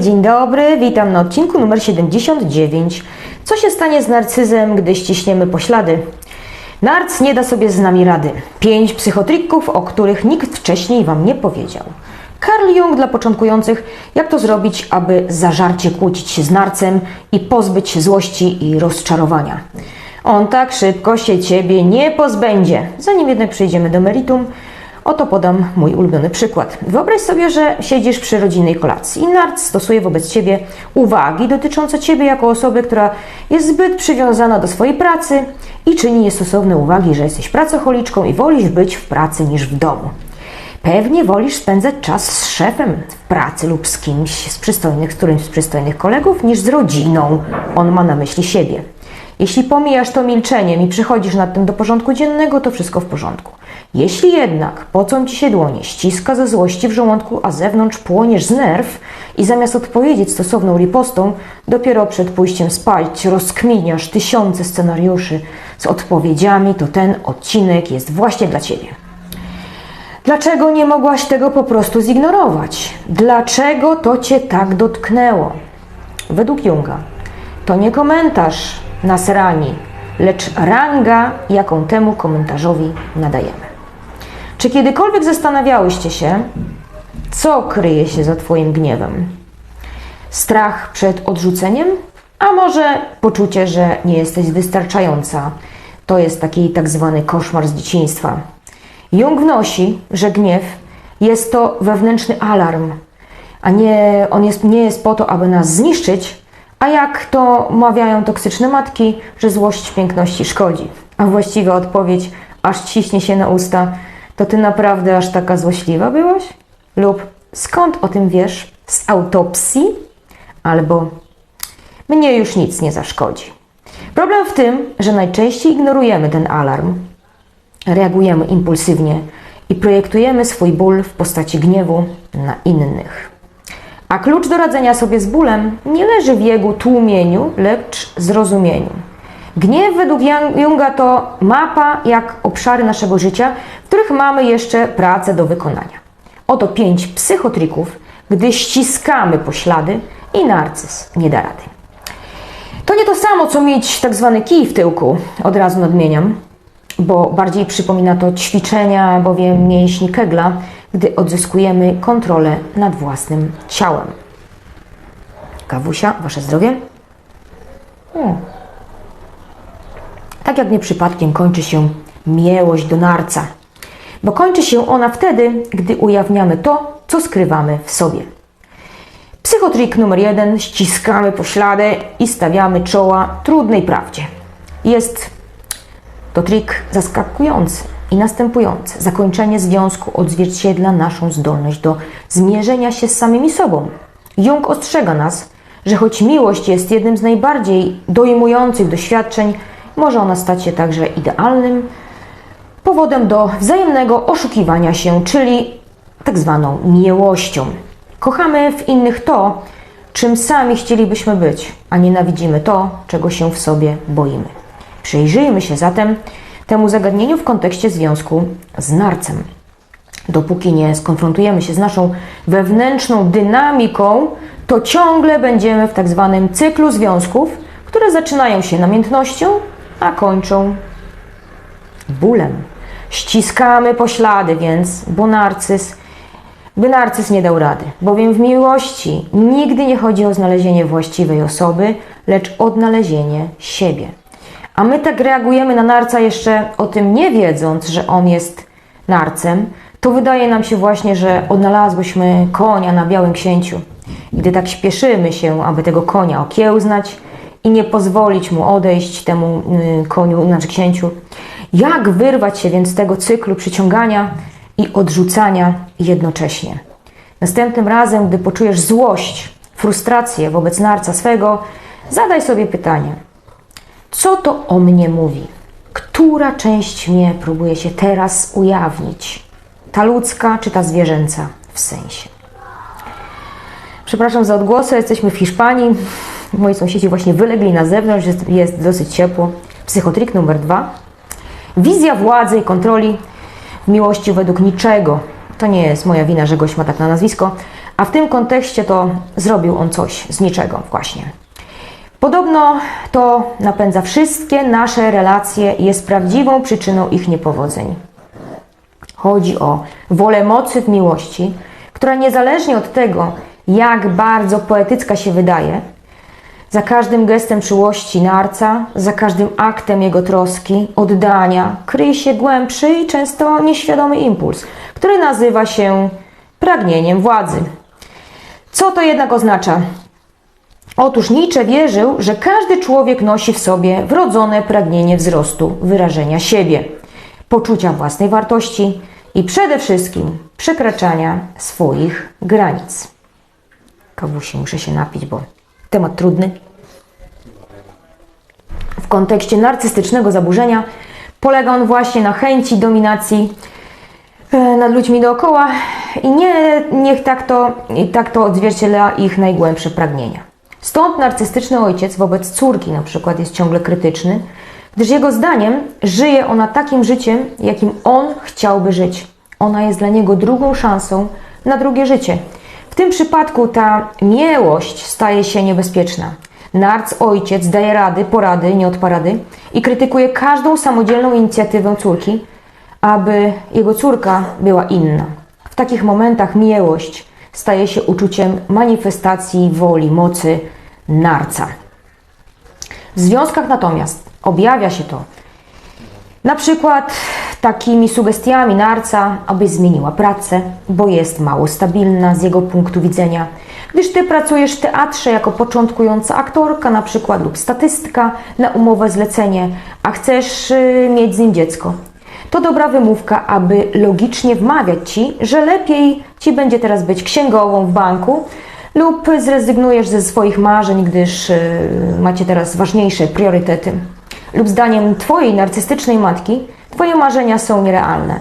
Dzień dobry, witam na odcinku numer 79. Co się stanie z narcyzem, gdy ściśniemy poślady? Narc nie da sobie z nami rady. Pięć psychotrików, o których nikt wcześniej Wam nie powiedział. Carl Jung dla początkujących, jak to zrobić, aby zażarcie kłócić się z narcem i pozbyć się złości i rozczarowania. On tak szybko się Ciebie nie pozbędzie. Zanim jednak przejdziemy do meritum, Oto podam mój ulubiony przykład. Wyobraź sobie, że siedzisz przy rodzinnej kolacji i narc stosuje wobec Ciebie uwagi dotyczące Ciebie jako osoby, która jest zbyt przywiązana do swojej pracy i czyni niestosowne uwagi, że jesteś pracocholiczką i wolisz być w pracy niż w domu. Pewnie wolisz spędzać czas z szefem w pracy lub z kimś z przystojnych, z którymś z przystojnych kolegów, niż z rodziną. On ma na myśli siebie. Jeśli pomijasz to milczeniem i przychodzisz nad tym do porządku dziennego, to wszystko w porządku. Jeśli jednak pocą ci się dłonie, ściska ze złości w żołądku, a zewnątrz płoniesz z nerw i zamiast odpowiedzieć stosowną ripostą, dopiero przed pójściem spać rozkminiasz tysiące scenariuszy z odpowiedziami, to ten odcinek jest właśnie dla ciebie. Dlaczego nie mogłaś tego po prostu zignorować? Dlaczego to cię tak dotknęło? Według Junga to nie komentarz nas rani, lecz ranga, jaką temu komentarzowi nadajemy. Czy kiedykolwiek zastanawiałyście się, co kryje się za Twoim gniewem? Strach przed odrzuceniem? A może poczucie, że nie jesteś wystarczająca? To jest taki tak zwany koszmar z dzieciństwa. Jung wnosi, że gniew jest to wewnętrzny alarm, a nie, on jest, nie jest po to, aby nas zniszczyć, a jak to mawiają toksyczne matki, że złość piękności szkodzi. A właściwa odpowiedź, aż ciśnie się na usta, to ty naprawdę aż taka złośliwa byłaś? Lub skąd o tym wiesz? Z autopsji? Albo mnie już nic nie zaszkodzi. Problem w tym, że najczęściej ignorujemy ten alarm, reagujemy impulsywnie i projektujemy swój ból w postaci gniewu na innych. A klucz do radzenia sobie z bólem nie leży w jego tłumieniu, lecz zrozumieniu. Gniew według Jung- Junga to mapa jak obszary naszego życia, w których mamy jeszcze pracę do wykonania. Oto pięć psychotrików, gdy ściskamy poślady i narcyz nie da rady. To nie to samo, co mieć tak zwany kij w tyłku, od razu nadmieniam, bo bardziej przypomina to ćwiczenia bowiem mięśni kegla, gdy odzyskujemy kontrolę nad własnym ciałem. Kawusia, wasze zdrowie? Hmm. Tak jak nie przypadkiem kończy się miłość do narca, bo kończy się ona wtedy, gdy ujawniamy to, co skrywamy w sobie. Psychotrik numer jeden: ściskamy pośladę i stawiamy czoła trudnej prawdzie. Jest to trik zaskakujący i następujący. Zakończenie związku odzwierciedla naszą zdolność do zmierzenia się z samymi sobą. Jung ostrzega nas, że choć miłość jest jednym z najbardziej dojmujących doświadczeń, może ona stać się także idealnym powodem do wzajemnego oszukiwania się, czyli tak zwaną miłością. Kochamy w innych to, czym sami chcielibyśmy być, a nienawidzimy to, czego się w sobie boimy. Przyjrzyjmy się zatem temu zagadnieniu w kontekście związku z narcem. Dopóki nie skonfrontujemy się z naszą wewnętrzną dynamiką, to ciągle będziemy w tak zwanym cyklu związków, które zaczynają się namiętnością, a kończą bólem. Ściskamy poślady więc, bo narcyz, by narcyz nie dał rady, bowiem w miłości nigdy nie chodzi o znalezienie właściwej osoby, lecz odnalezienie siebie. A my tak reagujemy na narca jeszcze o tym nie wiedząc, że on jest narcem, to wydaje nam się właśnie, że odnalazłyśmy konia na białym księciu. Gdy tak śpieszymy się, aby tego konia okiełznać i nie pozwolić mu odejść temu y, koniu, znaczy księciu, jak wyrwać się więc z tego cyklu przyciągania i odrzucania jednocześnie? Następnym razem, gdy poczujesz złość, frustrację wobec narca swego, zadaj sobie pytanie – co to o mnie mówi? Która część mnie próbuje się teraz ujawnić? Ta ludzka czy ta zwierzęca w sensie? Przepraszam za odgłosy, jesteśmy w Hiszpanii. Moi sąsiedzi właśnie wylegli na zewnątrz, jest, jest dosyć ciepło. Psychotrik numer dwa. Wizja władzy i kontroli w miłości według niczego. To nie jest moja wina, że gość ma tak na nazwisko, a w tym kontekście to zrobił on coś z niczego właśnie. Podobno to napędza wszystkie nasze relacje i jest prawdziwą przyczyną ich niepowodzeń. Chodzi o wolę mocy w miłości, która niezależnie od tego, jak bardzo poetycka się wydaje, za każdym gestem czułości narca, za każdym aktem jego troski, oddania, kryje się głębszy i często nieświadomy impuls, który nazywa się pragnieniem władzy. Co to jednak oznacza? Otóż Nietzsche wierzył, że każdy człowiek nosi w sobie wrodzone pragnienie wzrostu, wyrażenia siebie, poczucia własnej wartości i przede wszystkim przekraczania swoich granic. Kawusi, muszę się napić, bo temat trudny. W kontekście narcystycznego zaburzenia polega on właśnie na chęci dominacji e, nad ludźmi dookoła i nie, niech tak to, tak to odzwierciedla ich najgłębsze pragnienia. Stąd narcystyczny ojciec wobec córki na przykład jest ciągle krytyczny, gdyż jego zdaniem żyje ona takim życiem, jakim on chciałby żyć. Ona jest dla niego drugą szansą na drugie życie. Tym przypadku ta miłość staje się niebezpieczna. Narc ojciec daje rady, porady, nie od parady i krytykuje każdą samodzielną inicjatywę córki, aby jego córka była inna. W takich momentach miłość staje się uczuciem manifestacji woli, mocy narca. W związkach natomiast objawia się to na przykład takimi sugestiami narca, abyś zmieniła pracę, bo jest mało stabilna z jego punktu widzenia. Gdyż ty pracujesz w teatrze jako początkująca aktorka, na przykład, lub statystka na umowę zlecenie, a chcesz y, mieć z nim dziecko. To dobra wymówka, aby logicznie wmawiać ci, że lepiej ci będzie teraz być księgową w banku, lub zrezygnujesz ze swoich marzeń, gdyż y, macie teraz ważniejsze priorytety. Lub zdaniem Twojej narcystycznej matki, Twoje marzenia są nierealne,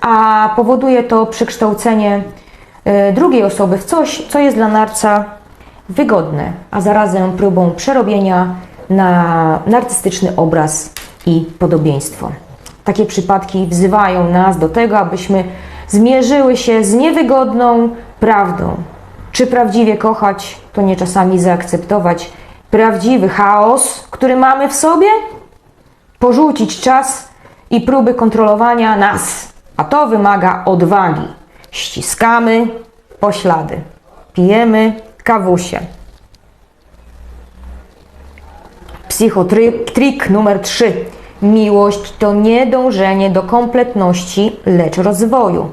a powoduje to przekształcenie y, drugiej osoby w coś, co jest dla narca wygodne, a zarazem próbą przerobienia na narcystyczny obraz i podobieństwo. Takie przypadki wzywają nas do tego, abyśmy zmierzyły się z niewygodną prawdą. Czy prawdziwie kochać, to nie czasami zaakceptować prawdziwy chaos, który mamy w sobie? Porzucić czas i próby kontrolowania nas, a to wymaga odwagi. Ściskamy poślady, pijemy kawusie. Psychotrik numer 3. Miłość to nie dążenie do kompletności, lecz rozwoju.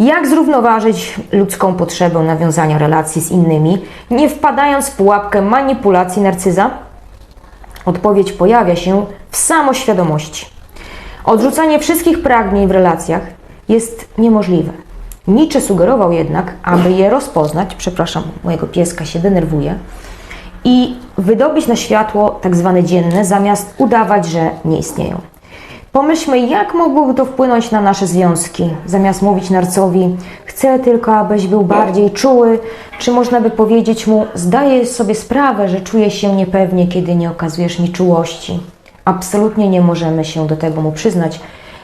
Jak zrównoważyć ludzką potrzebę nawiązania relacji z innymi, nie wpadając w pułapkę manipulacji narcyza? Odpowiedź pojawia się w samoświadomości. Odrzucanie wszystkich pragnień w relacjach jest niemożliwe. Nietzsche sugerował jednak, aby je rozpoznać, przepraszam, mojego pieska się denerwuje, i wydobyć na światło tak zwane dzienne, zamiast udawać, że nie istnieją. Pomyślmy, jak mogłoby to wpłynąć na nasze związki. Zamiast mówić narcowi, chcę tylko, abyś był bardziej czuły, czy można by powiedzieć mu, zdaję sobie sprawę, że czuję się niepewnie, kiedy nie okazujesz mi czułości. Absolutnie nie możemy się do tego mu przyznać,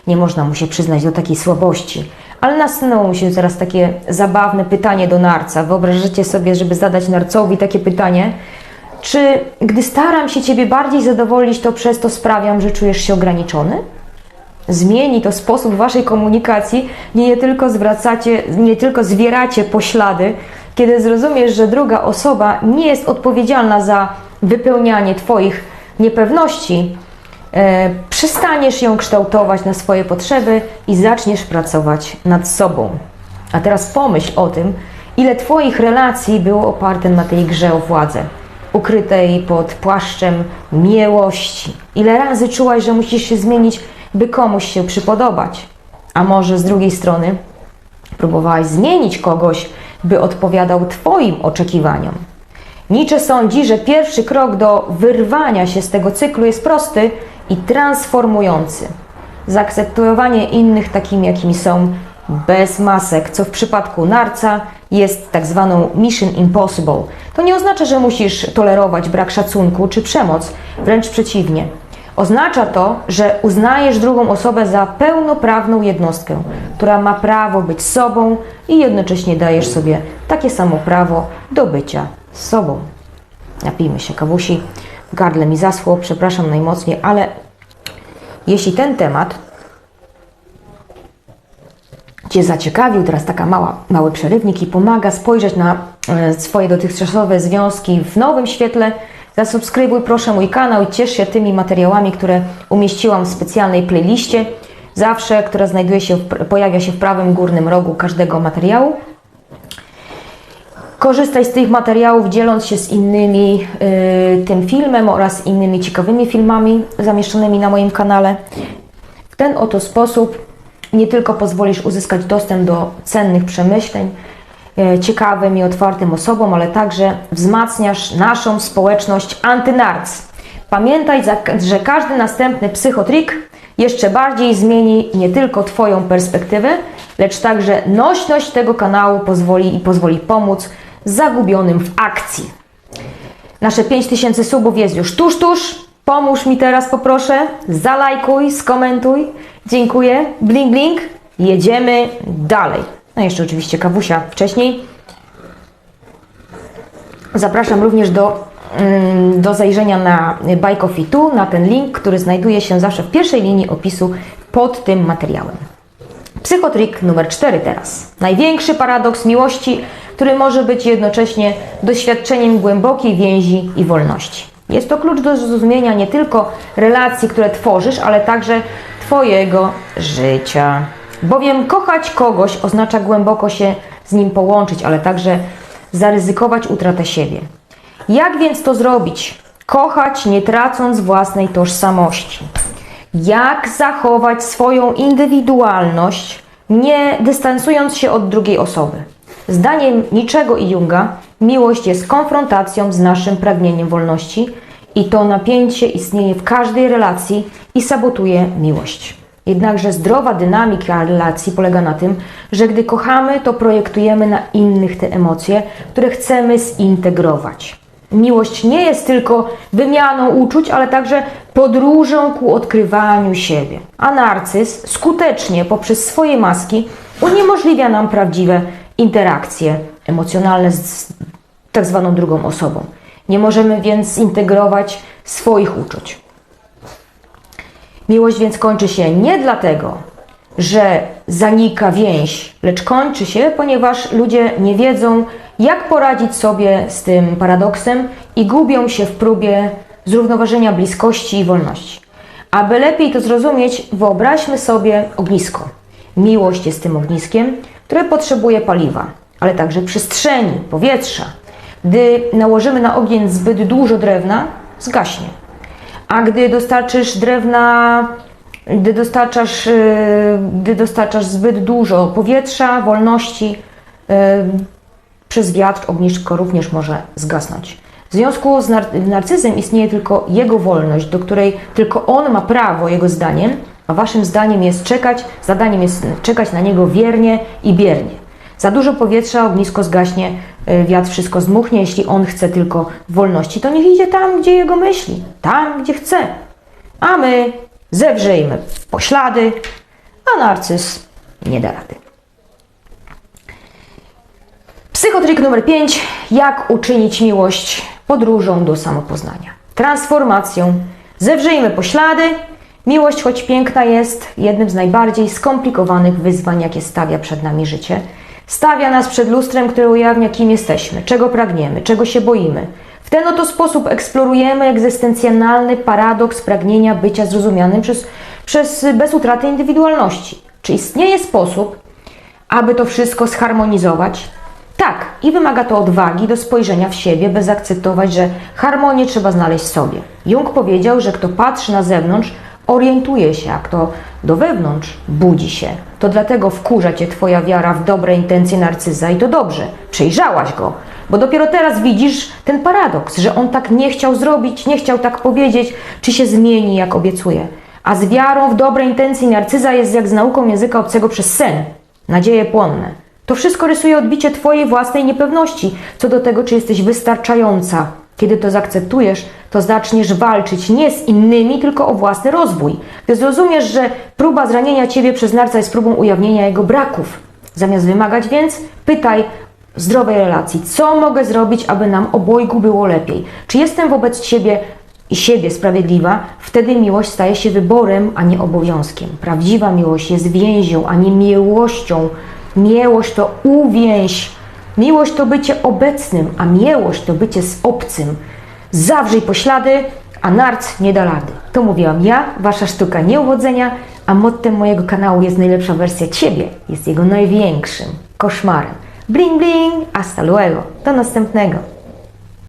nie można mu się przyznać do takiej słabości. Ale nasunęło mi się teraz takie zabawne pytanie do narca. Wyobrażacie sobie, żeby zadać narcowi takie pytanie, czy gdy staram się Ciebie bardziej zadowolić, to przez to sprawiam, że czujesz się ograniczony? Zmieni to sposób Waszej komunikacji, nie tylko zwracacie, nie tylko zwieracie poślady, kiedy zrozumiesz, że druga osoba nie jest odpowiedzialna za wypełnianie Twoich niepewności, e, przestaniesz ją kształtować na swoje potrzeby i zaczniesz pracować nad sobą. A teraz pomyśl o tym, ile Twoich relacji było oparte na tej grze o władzę ukrytej pod płaszczem miłości. Ile razy czułaś, że musisz się zmienić, by komuś się przypodobać? A może z drugiej strony próbowałaś zmienić kogoś, by odpowiadał Twoim oczekiwaniom? Nietzsche sądzi, że pierwszy krok do wyrwania się z tego cyklu jest prosty i transformujący. Zaakceptowanie innych takimi, jakimi są, bez masek, co w przypadku narca jest tak zwaną mission impossible. To nie oznacza, że musisz tolerować brak szacunku czy przemoc, wręcz przeciwnie. Oznacza to, że uznajesz drugą osobę za pełnoprawną jednostkę, która ma prawo być sobą i jednocześnie dajesz sobie takie samo prawo do bycia sobą. Napijmy się kawusi. Gardle mi zaschło, przepraszam najmocniej, ale jeśli ten temat Cię zaciekawił, teraz taka mała, mały przerywnik i pomaga spojrzeć na e, swoje dotychczasowe związki w nowym świetle, zasubskrybuj proszę mój kanał i ciesz się tymi materiałami, które umieściłam w specjalnej playliście, zawsze, która znajduje się, pojawia się w prawym górnym rogu każdego materiału. Korzystaj z tych materiałów, dzieląc się z innymi y, tym filmem oraz innymi ciekawymi filmami zamieszczonymi na moim kanale. W ten oto sposób nie tylko pozwolisz uzyskać dostęp do cennych przemyśleń ciekawym i otwartym osobom, ale także wzmacniasz naszą społeczność antynarc. Pamiętaj, że każdy następny psychotrik jeszcze bardziej zmieni nie tylko Twoją perspektywę, lecz także nośność tego kanału pozwoli i pozwoli pomóc zagubionym w akcji. Nasze 5000 subów jest już tuż, tuż. Pomóż mi teraz, poproszę. Zalajkuj, skomentuj. Dziękuję. Blink, blink. Jedziemy dalej. No jeszcze oczywiście kawusia wcześniej. Zapraszam również do, mm, do zajrzenia na Buy Coffee Tu, na ten link, który znajduje się zawsze w pierwszej linii opisu pod tym materiałem. Psychotrik numer 4 teraz. Największy paradoks miłości, który może być jednocześnie doświadczeniem głębokiej więzi i wolności. Jest to klucz do zrozumienia nie tylko relacji, które tworzysz, ale także Twojego życia. Bowiem kochać kogoś oznacza głęboko się z nim połączyć, ale także zaryzykować utratę siebie. Jak więc to zrobić? Kochać nie tracąc własnej tożsamości jak zachować swoją indywidualność, nie dystansując się od drugiej osoby. Zdaniem Niczego i Junga, miłość jest konfrontacją z naszym pragnieniem wolności i to napięcie istnieje w każdej relacji i sabotuje miłość. Jednakże zdrowa dynamika relacji polega na tym, że gdy kochamy, to projektujemy na innych te emocje, które chcemy zintegrować. Miłość nie jest tylko wymianą uczuć, ale także podróżą ku odkrywaniu siebie. A narcyz skutecznie poprzez swoje maski uniemożliwia nam prawdziwe interakcje emocjonalne z tak zwaną drugą osobą. Nie możemy więc zintegrować swoich uczuć. Miłość więc kończy się nie dlatego, że zanika więź, lecz kończy się, ponieważ ludzie nie wiedzą, jak poradzić sobie z tym paradoksem i gubią się w próbie zrównoważenia bliskości i wolności. Aby lepiej to zrozumieć, wyobraźmy sobie ognisko. Miłość jest tym ogniskiem, które potrzebuje paliwa, ale także przestrzeni, powietrza. Gdy nałożymy na ogień zbyt dużo drewna, zgaśnie. A gdy dostarczysz drewna, gdy dostarczasz, yy, gdy dostarczasz zbyt dużo powietrza, wolności, yy, przez wiatr ognisko również może zgasnąć. W związku z nar- narcyzem istnieje tylko jego wolność, do której tylko on ma prawo, jego zdaniem, a waszym zdaniem jest czekać, zadaniem jest czekać na niego wiernie i biernie. Za dużo powietrza, ognisko zgaśnie, y, wiatr wszystko zmuchnie, jeśli on chce tylko wolności, to niech idzie tam, gdzie jego myśli, tam, gdzie chce. A my zewrzejmy poślady, a narcyz nie da rady. Psychotrik numer 5. Jak uczynić miłość podróżą do samopoznania? Transformacją. Zewrzyjmy poślady. Miłość, choć piękna jest, jednym z najbardziej skomplikowanych wyzwań, jakie stawia przed nami życie. Stawia nas przed lustrem, które ujawnia, kim jesteśmy, czego pragniemy, czego się boimy. W ten oto sposób eksplorujemy egzystencjonalny paradoks pragnienia bycia zrozumianym przez, przez bez utraty indywidualności. Czy istnieje sposób, aby to wszystko zharmonizować? Tak, i wymaga to odwagi do spojrzenia w siebie, by zaakceptować, że harmonię trzeba znaleźć sobie. Jung powiedział, że kto patrzy na zewnątrz, orientuje się, a kto do wewnątrz, budzi się. To dlatego wkurza cię twoja wiara w dobre intencje narcyza i to dobrze. Przejrzałaś go, bo dopiero teraz widzisz ten paradoks, że on tak nie chciał zrobić, nie chciał tak powiedzieć, czy się zmieni, jak obiecuje. A z wiarą w dobre intencje narcyza jest jak z nauką języka obcego przez sen, nadzieje płonne. To wszystko rysuje odbicie Twojej własnej niepewności co do tego, czy jesteś wystarczająca. Kiedy to zaakceptujesz, to zaczniesz walczyć nie z innymi, tylko o własny rozwój. Gdy zrozumiesz, że próba zranienia ciebie przez narca jest próbą ujawnienia jego braków. Zamiast wymagać więc, pytaj zdrowej relacji, co mogę zrobić, aby nam obojgu było lepiej? Czy jestem wobec ciebie i siebie sprawiedliwa? Wtedy miłość staje się wyborem, a nie obowiązkiem. Prawdziwa miłość jest więzią, a nie miłością. Miłość to uwięź. Miłość to bycie obecnym, a miłość to bycie z obcym. Zawrzyj poślady, a narc nie da rady. To mówiłam ja, wasza sztuka nieuwodzenia, a mottem mojego kanału jest najlepsza wersja ciebie, jest jego największym koszmarem. Bling bling, hasta luego. Do następnego.